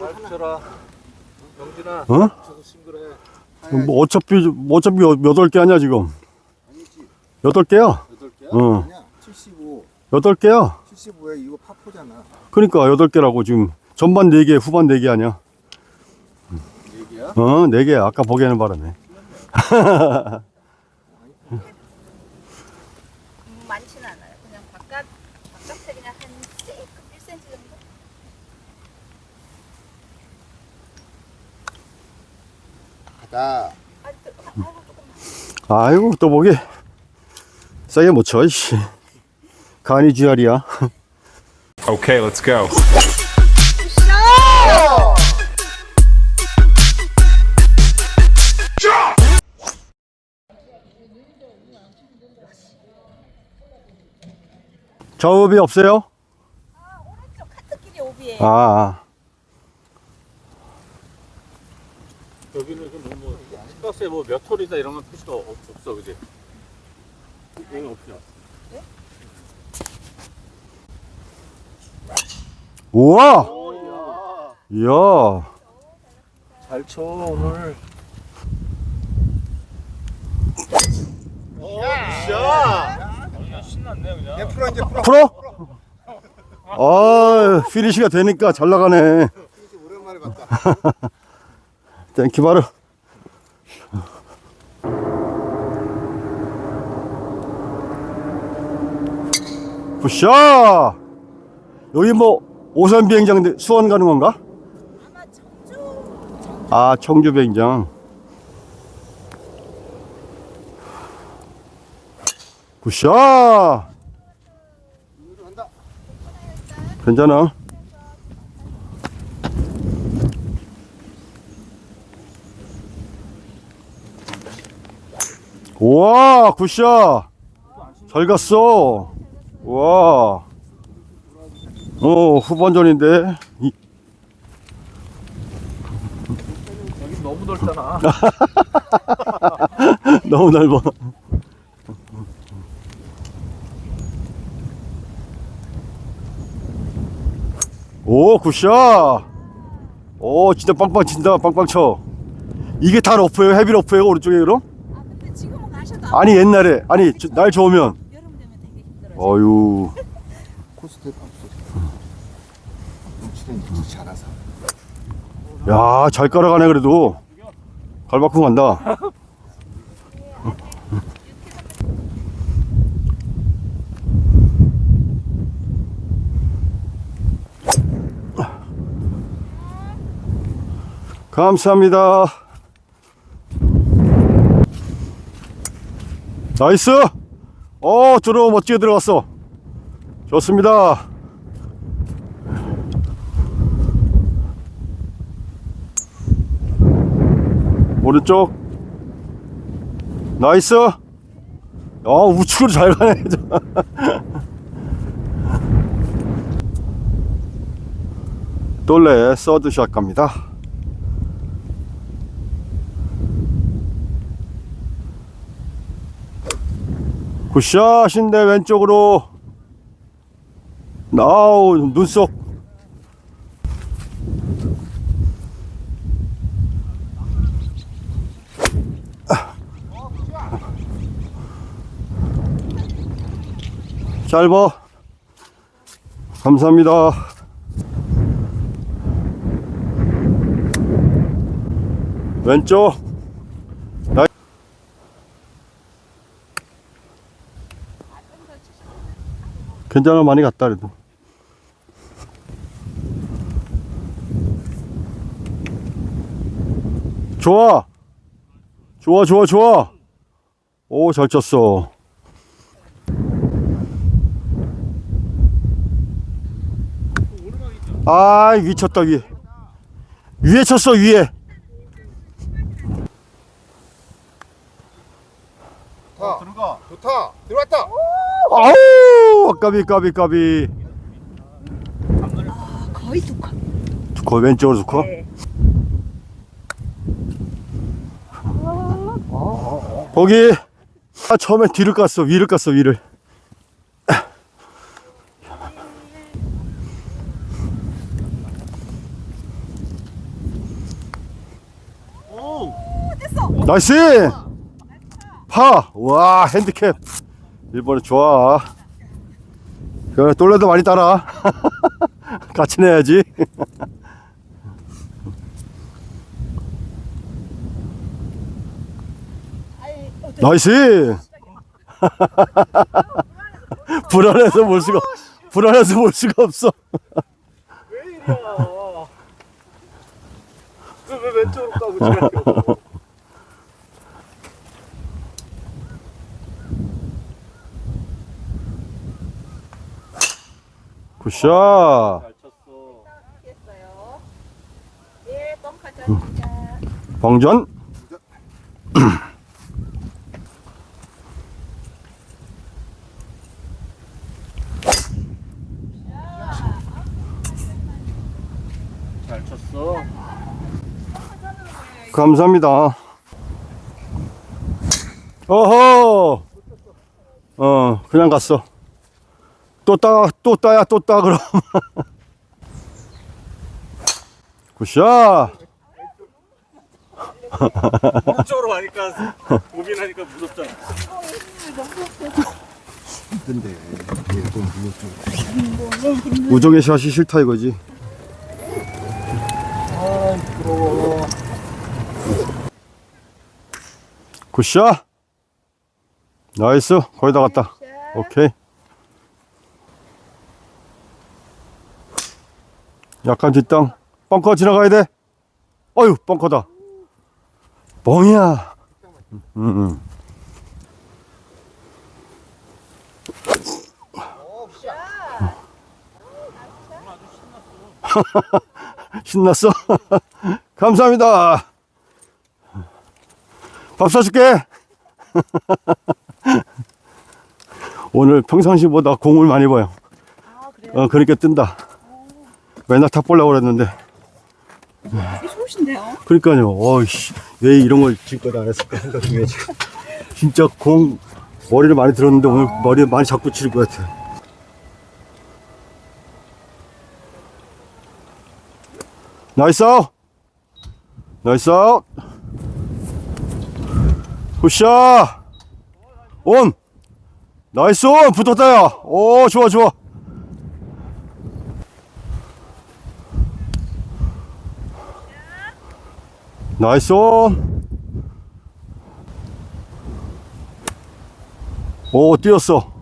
알쳐라. 영진아. 어? 싱글해. 뭐 어차피 어차피 여덟 개 아니야 지금 아니지. 여덟 개야 여덟 개야? 어. 아니야. 75. 여덟 개야 75에 이거 파포잖아. 그러니까 여덟 개라고 지금 전반 네 개 후반 네 개 아니야 네 개야? 어 네 개야 아까 보기에는 바람에 음, 많지는 않아요. 그냥 바깥 바깥에 그냥 한 1cm 정도. 가다. 아, 아이고 또 보기 세게 못쳐 이씨 간이 쥐알이야 Okay, let's go. 저업이 없어요? 아, 오른쪽 카트길이 오비에. 아, 아. 여기는 좀 너무 스카스에 뭐 몇 톨이다 이런 건 표시가 없, 없어, 그지? 여기 없죠. 우와 오, 이야 잘 쳐, 오늘. 야! 그냥 신났네, 그냥. 야, 풀어, 이제 풀어. 풀어? 아 피니시가 되니까 잘 나가네 오랜만에 봤다. 땡큐 바로 굿샷 여기 뭐 오산 비행장 수원 가는 건가? 아마 청주 아 청주 비행장. 굿샷 이리로 간다. 괜찮아 우와 굿샷. 잘 갔어. 우와. 어 후반전인데. 이- 여기 너무 넓잖아. 너무 넓어. 오 굿샷. 오 진짜 빵빵 친다. 빵빵 쳐. 이게 다 러프예요? 헤비 러프예요? 오른쪽에 그럼? 아니 옛날에 아니 저- 날 좋으면 여름 되면 되게 힘들어요. 어유 코스트 없어. 눈치는 진짜 잘하서. 야 잘 깔아가네 그래도 갈바꿈 간다 감사합니다 나이스! 어 들어 멋지게 들어갔어. 좋습니다. 오른쪽. 나이스! 아 우측으로 잘 가네. 돌레 서드샷 갑니다 굿샷인데 왼쪽으로 나우 눈속 짧아 감사합니다. 왼쪽 괜찮아 많이 갔다 그래도 좋아 좋아 좋아 좋아 오잘 쳤어 아 위 쳤다 위에 위에 쳤어 위에 다. 들어가. 좋다. 들어왔다. 아우 까비 까비 까비 거의 두 컵. 거의 왼쪽으로 두커 네. 거기 아 처음에 뒤를 깠어 위를 깠어 위를 오, 됐어. 나이스 파 와 핸드캡 1번에 좋아. 그래, 똘레도 많이 따라. 같이 내야지. 나이스! 불안해서 볼 수가, 불안해서 볼 수가 없어. 왜 이리야? 왜, 왜 왼쪽으로 까고 지랄이야? 굿샷! 쳤습니다. 방전. 잘 쳤어. 감사합니다. 어허! 어, 그냥 갔어. 또 따, 또 따야, 또 따, 그럼. 굿샷! 오른쪽으로 가니까 고민하니까 무섭잖아. 근데 얘좀 무겁죠. 우정의 샷이 싫다 이거지. 굿샷! 나이스. 거의 다 갔다. 샷. 오케이. 약간 뒷땅. 벙커 지나가야 돼. 어휴, 벙커다. 뻥이야. 음, 음. 신났어? 감사합니다. 밥 사줄게. 오늘 평상시보다 공을 많이 봐요. 아? 어, 그러니까 뜬다. 맨날 탑 보려고 그랬는데. 되게 좋으신데요? 그러니까요. 어이씨, 왜 이런 걸 지금까지 안 했을까 생각 중이야, 지금. 진짜 공, 머리를 많이 들었는데 오늘 머리 많이 잡고 칠것 같아. 나이스 아웃! 나이스 아웃! 굿샷! 온! 나이스 온! 붙었다, 야! 오, 좋아, 좋아. 나이스 온! 오, 뛰었어.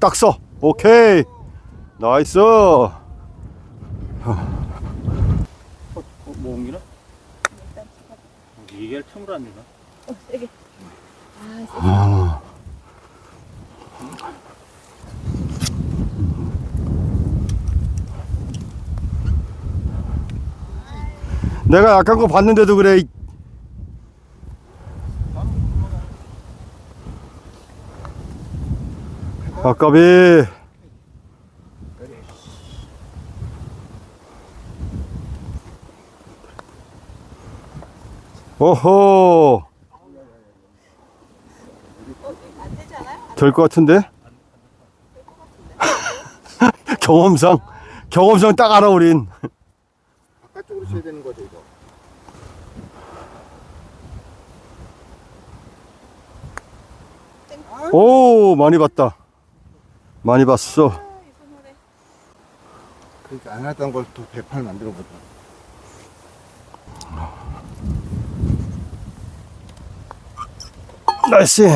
딱 써. 오케이. 나이스. 어, 뭐 옮기나? 이게 틈을 안 내나? 어, 세게. 아, 세게. 내가 약한 거 봤는데도 그래. 이- 아까비. 오호. 될 것 같은데? 경험상, 경험상 딱 알아, 우린. 바깥쪽으로 쳐야 되는 거죠 이거. 오, 많이 봤다. 많이 봤어. 그러니까 안 했던 걸 또 배팔 만들어 보자. 나이스.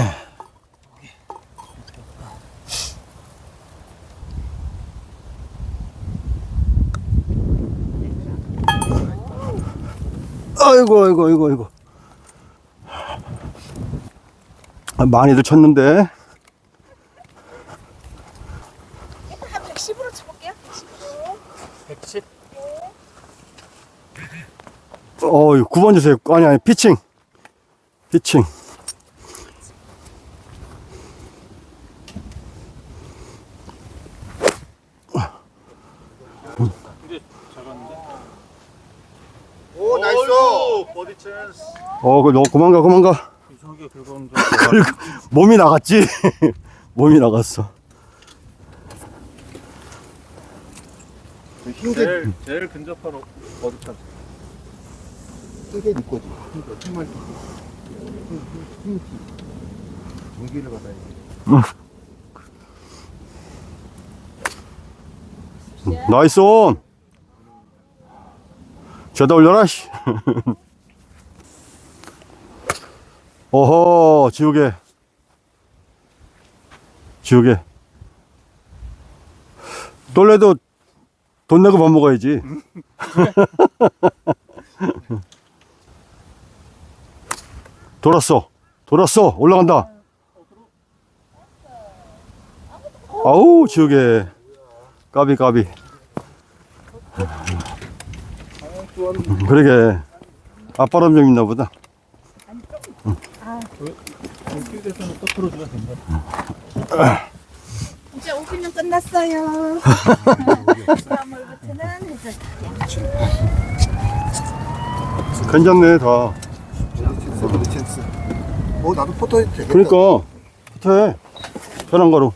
아이고, 아이고, 아이고, 아이고. 아, 많이들 쳤는데. 한 110으로 쳐볼게요. 110으로. 110? 어, 9번 주세요. 아니, 아니, 피칭. 피칭. 오 나이스. 버디 찬스. 어, 그, 너, 그만 가, 그만 가. 이상하게 긁었는데. 몸이 나갔지? 몸이 나갔어. 흰게 제일, 제일 근접한 버디 찬스. 흰게 네 거지. 흰거 정말. 전기를 받아야지. 나이스 온. 저다 올려라, 씨. 어허, 지우개. 지우개. 떨래도 돈 내고 밥 먹어야지. 돌았어. 돌았어. 올라간다. 아우, 지우개. 까비, 까비. 그러게. 아빠람 좀 있나 보다. 길에서는 또 풀어주면 된다. 이제 오픈은 끝났어요. 다음으로부터는 해서 괜찮네, 다. 어디 찬스. 어, 나도 포토 해도 되겠다. 그러니까, 좋대. 편한 거로.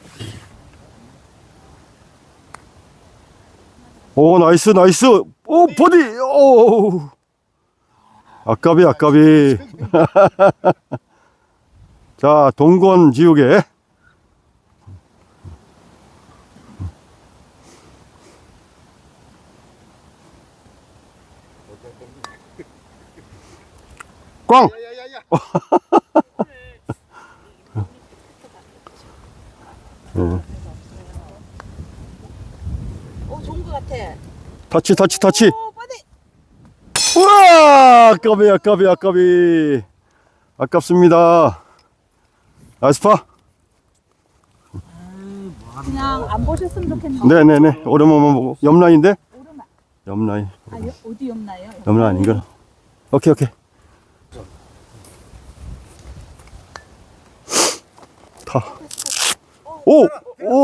오, 나이스, 나이스. 오, 버디! 오! 아까비, 아까비. 자, 동건 지우개. 꽝! 오 좋은 것 같아. 터치, 터치, 터치. 오 빠디. 우와! 아까비, 아까비, 아까비. 아깝습니다. 나이스 파. 그냥 안 보셨으면 좋겠는데. 네네네. 오랜만만 보고. 옆라인인데? 오르막. 옆라인. 아 여- 어디 없나요? 옆라인, 이거. 오케이, 오케이. 타. 오! 오!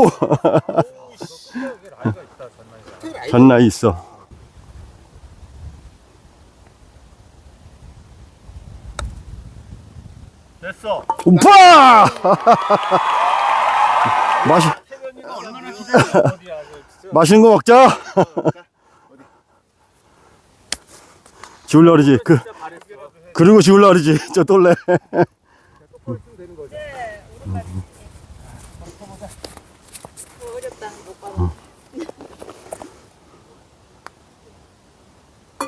잔나이 있어. 됐어. 어디야? 진짜. 맛있는 거 먹자. 지울라 그러지. 그, 그리고 지울라 그러지. 저거 봐.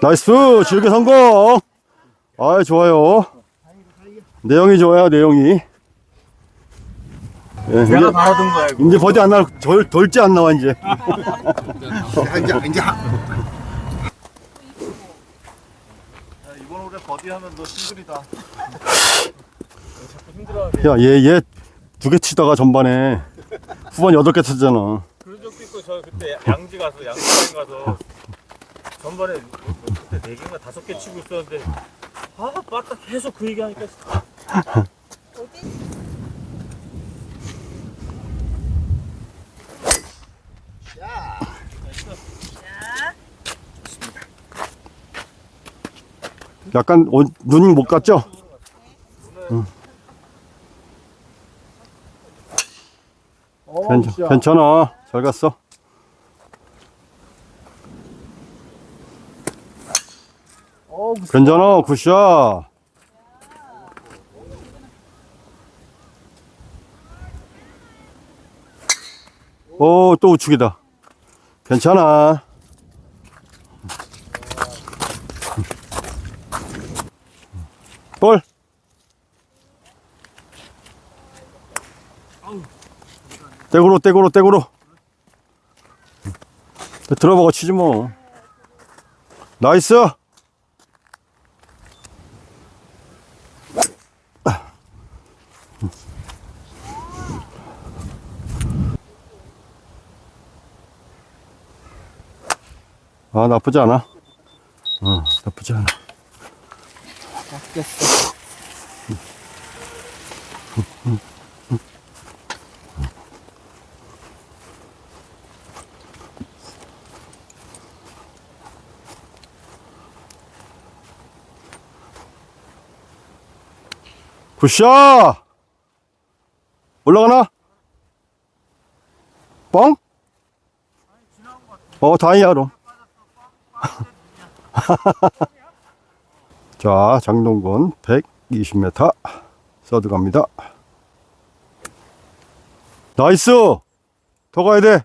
나이스! 지우개 성공! 아이, 좋아요. 내용이 좋아요, 내용이. 예, 이제, 내가 바라던 거야 이거. 이제 버디 안 나, 덜, 덜지 안 나와, 이제. 야, 이제, 이제, 하- 야, 이번 올해 버디 하면 너 싱글이다. 자꾸 힘들어하네. 야, 얘, 얘 두 개 치다가 전반에 후반 여덟 개 쳤잖아. 그런 적도 있고 저 그때 양지 가서 양지 가서 전번에 그때 네 개인가 다섯 개 치고 있었는데 아 빠따 계속 그 얘기하니까. 약간 오- 눈이 못 갔죠? 괜찮, 괜찮아. 잘 갔어. 괜찮아. 굿샷. 오, 또 우측이다. 괜찮아. 볼. 떼구로, 떼구로, 떼구로. 들어보고 치지 뭐. 나이스. 아, 나쁘지 않아. 어, 나쁘지 않아. 굿샷! 올라가나? 뻥? 어, 다행이야, 그럼. 자, 장동건 100, 120m 서드 갑니다. 나이스! 더 가야 돼.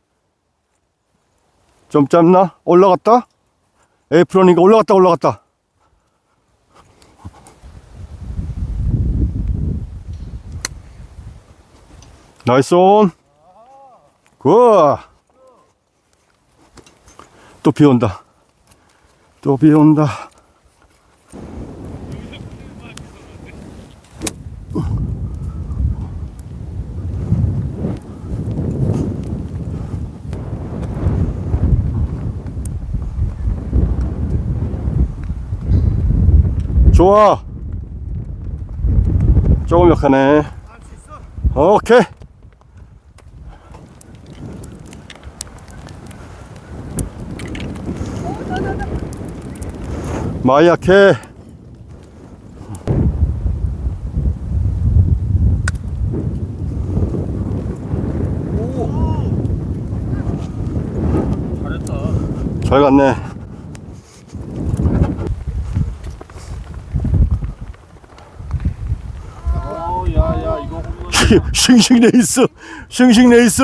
좀 짧나? 올라갔다? 에이프로니까 올라갔다, 올라갔다. 나이스 온. 굿. 또 비 온다. 또 비 온다. 좋아. 조금 약하네. 오케이. 많이 약해. 잘했다. 잘 갔네. 어, 야, 야, 이거. 싱싱 레이스. 싱싱 레이스.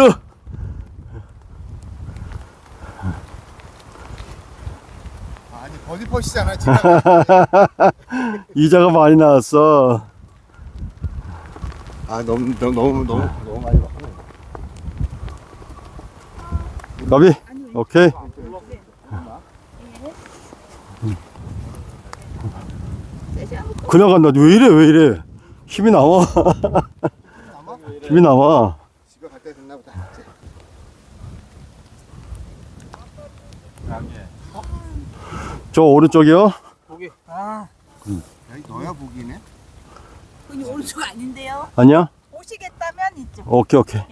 아니 버디 퍼시잖아 지금. 이자가 많이 나왔어. 아 너무 너무 너무 너무 너무 많이 봐. 가비. 오케이. 그냥 간다. 왜 이래? 왜 이래? 힘이 나와. 힘이 나와. 집에 갈 때 됐나 보다. 이제. 양해. 저 오른쪽이요? 거기. 아. 여기 너야 보기네. 그니 오른쪽 아닌데요. 아니야? 오시겠다면 이쪽. 오케이, 오케이.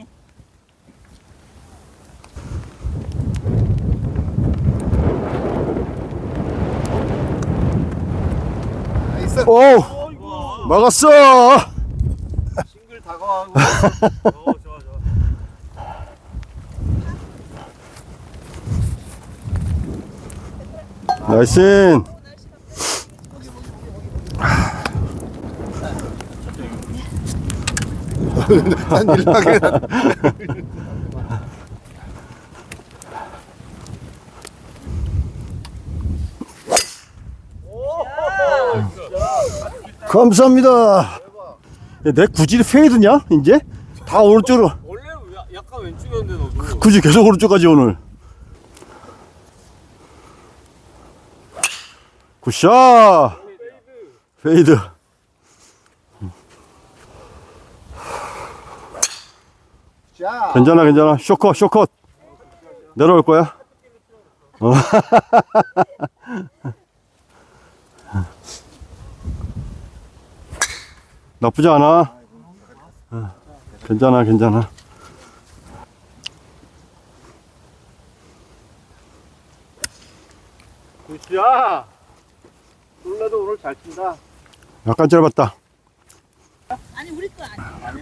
나이스. 오! 막았어! 싱글 다가가고. 어, 좋아, 좋아. 나이스! 난 일하게. 감사합니다. 야, 내 구질이 페이드냐? 이제? 다 오른쪽으로. 원래 야- 약간 왼쪽이었는데 너도. 굳이 계속 오른쪽까지 오늘. 굿샷! 페이드. 자. 괜찮아, 괜찮아. 쇼컷, 쇼컷. 내려올 거야. 어. 나쁘지 않아. 어, 괜찮아, 괜찮아. 굿이 야. 놀라도 오늘 잘 친다. 약간 짧았다. 아니 우리 거 아니야.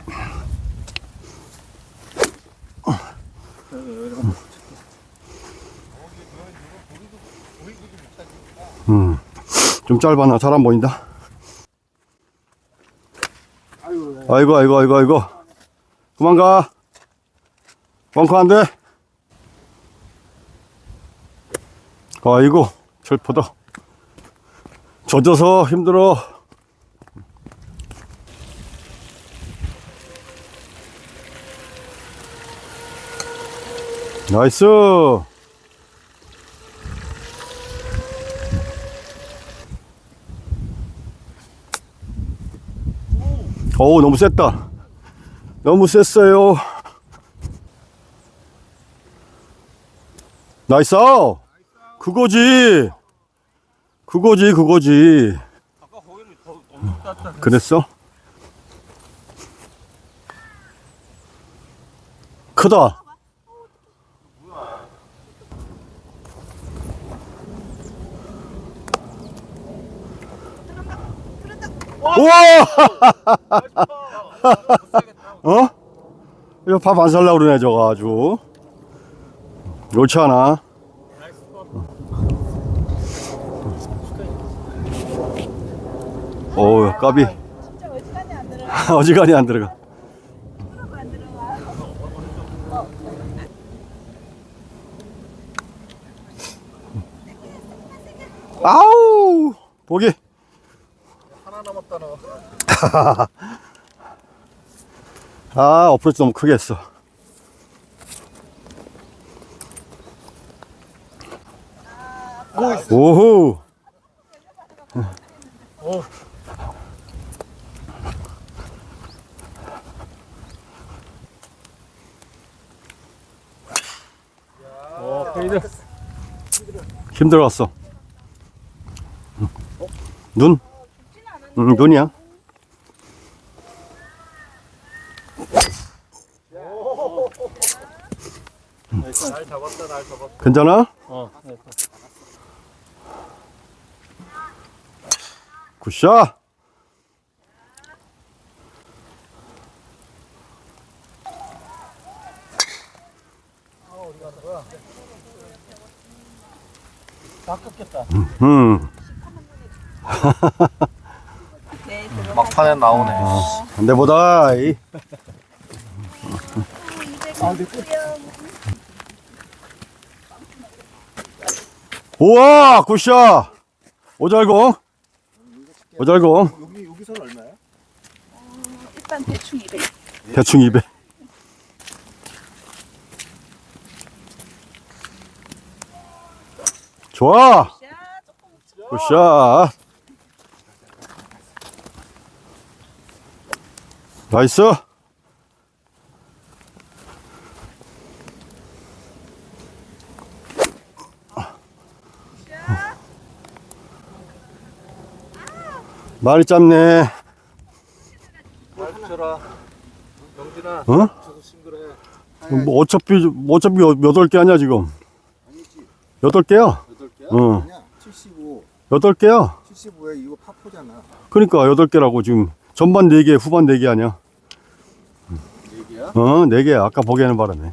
음. 좀 짧아 나 잘 안 보인다. 아이고, 아이고, 아이고, 아이고. 그만 가. 벙커 안 돼. 아이고, 철포다. 젖어서 힘들어. 나이스. 어우 너무 셌다 너무 셌어요 나이스. 그거지 그거지 그거지 아까 거기는 더. 그랬어? 크다 우와 어? 이거 밥 안 살라 그러네 저거 아주 옳지 않아 어우 까비. 어지간히 안 들어가. 아우 보기. 하나 남았다 너. 아 어프로치 너무 크게 했어. 오호 어, 페이드. 힘들었어 눈? 응 눈이야 날 잡았다, 날 잡았다. 괜찮아? 굿샷 아깝겠다. 음. 막판에 나오네. 안돼보다 이. 아, 우와 굿샷 오잘공 오잘공 여기 여기서는 얼마야? 일단 대충 200. 대충 200 좋아 자, 조금 쳐. 굿샷 나이스 많이 짧네 잘 붙여라. 영진아. 어? 싱글해. 뭐 어차피 어차피 여덟 개 아니야 지금 아니지. 여덟 개야 여덟 개야? 응. 아니야. 75. 여덟 개야 75에 이거 파포잖아. 그러니까 여덟 개라고 지금 전반 네 개 후반 네 개 아니야 얘기야? 어 네개 아까 보기에는 바라네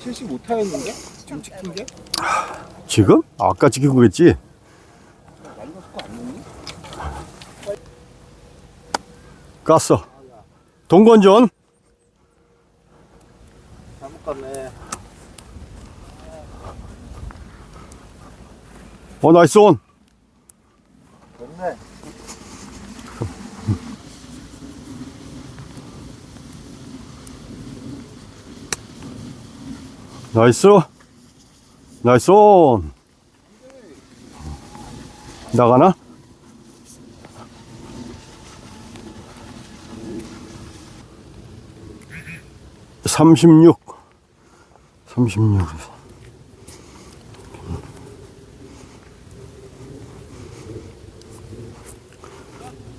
75 타였는데? 지금 찍힌 게? 지금 아까 지킨 거겠지? 깠어 동건전 잘못 갔네. 어 나이스 온 됐네. 나이스 나이스 온. 나가나? 삼십육. 삼십육.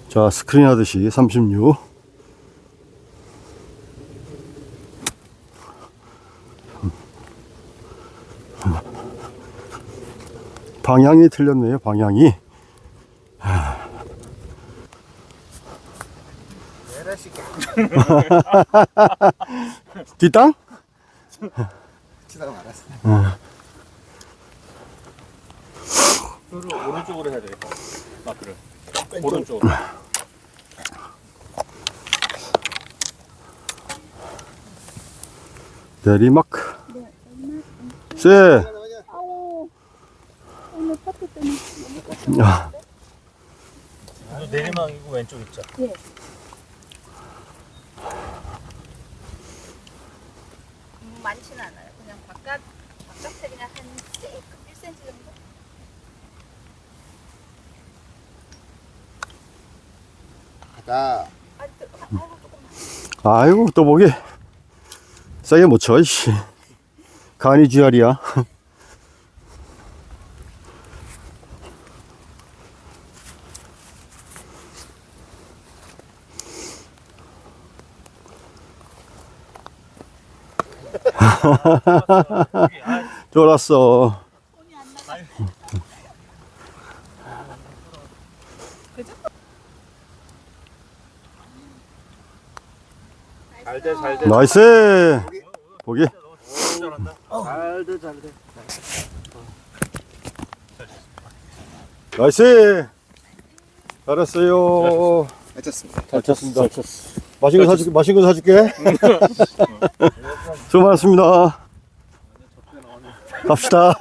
자 스크린 하듯이 삼십육 방향이 틀렸네요 방향이 에라씨 뒷땅? 치다가 말았어. 오른쪽으로 해야 되겠다. 마크를. 오른쪽으로. 내리막 세 아우. 오늘 파트 때문에. 야, 너 내리막이고 왼쪽 있자. 예. 음, 많지는 않아요. 그냥 바깥 바깥에 그냥 한 세이크 1cm 정도. 가자. 아, 뜨, 아이고 조금만. 아이고 또 보게 싸게 못 쳐 이씨 간이 쥐알이야 잘 돼, 잘 돼. 나이스 보기. 잘돼 잘돼. 나이스 잘했어요. 잘 쳤습니다. 잘 쳤어. 맛있는 거 사줄게. 맛있는 거 사줄게. 수고 많았습니다. 갑시다.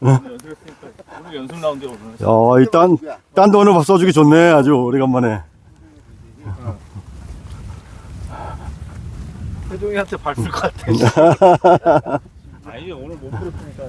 오늘 연습 나온대 오늘. 야, 일단 딴 돈을 써주기 좋네. 아주 오래간만에. 태종이한테 밟을 것 같아. 아니 오늘 못 풀었으니까.